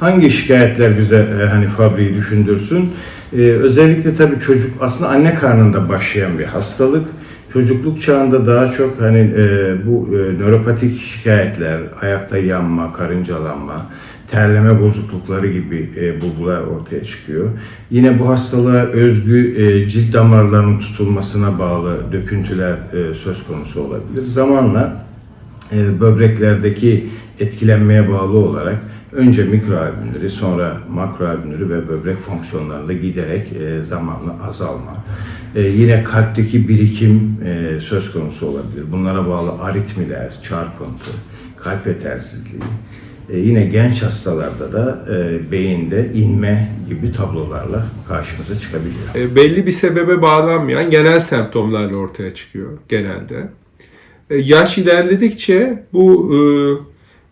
Hangi şikayetler bize e, hani fabriği düşündürsün? E, özellikle tabii çocuk aslında anne karnında başlayan bir hastalık. Çocukluk çağında daha çok hani e, bu e, nöropatik şikayetler, ayakta yanma, karıncalanma, terleme bozuklukları gibi e, bulgular ortaya çıkıyor. Yine bu hastalığa özgü e, cilt damarlarının tutulmasına bağlı döküntüler e, söz konusu olabilir. Zamanla e, böbreklerdeki etkilenmeye bağlı olarak önce mikroalbümleri sonra makroalbümleri ve böbrek fonksiyonlarında giderek e, zamanla azalma. E, yine kalpteki birikim e, söz konusu olabilir. Bunlara bağlı aritmiler, çarpıntı, kalp yetersizliği. E, yine genç hastalarda da e, beyinde inme gibi tablolarla karşımıza çıkabiliyor. E, belli bir sebebe bağlanmayan genel semptomlarla ortaya çıkıyor genelde. E, yaş ilerledikçe bu e,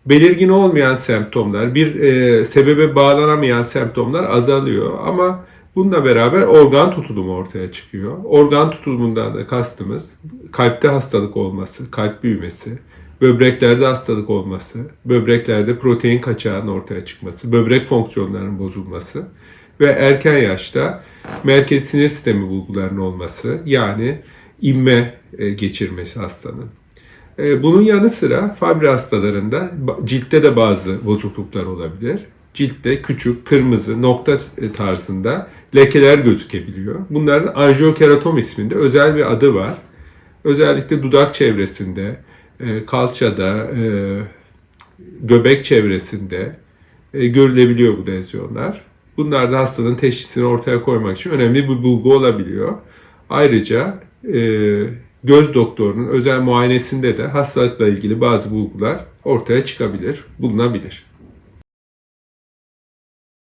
belirgin olmayan semptomlar, bir e, sebebe bağlanamayan semptomlar azalıyor ama bununla beraber organ tutulumu ortaya çıkıyor. Organ tutulumundan da kastımız kalpte hastalık olması, kalp büyümesi, böbreklerde hastalık olması, böbreklerde protein kaçağının ortaya çıkması, böbrek fonksiyonlarının bozulması ve erken yaşta merkez sinir sistemi bulgularının olması yani inme e, geçirmesi hastanın. E, Bunun yanı sıra Fabry hastalarında ciltte de bazı bozukluklar olabilir. Ciltte küçük, kırmızı, nokta e, tarzında lekeler gözükebiliyor. Bunların anjiokeratom isminde özel bir adı var. Özellikle dudak çevresinde, e, kalçada, göbek çevresinde görülebiliyor bu lezyonlar. Bunlar da hastanın teşhisini ortaya koymak için önemli bir bulgu olabiliyor. Ayrıca göz doktorunun özel muayenesinde de hastalıkla ilgili bazı bulgular ortaya çıkabilir, bulunabilir.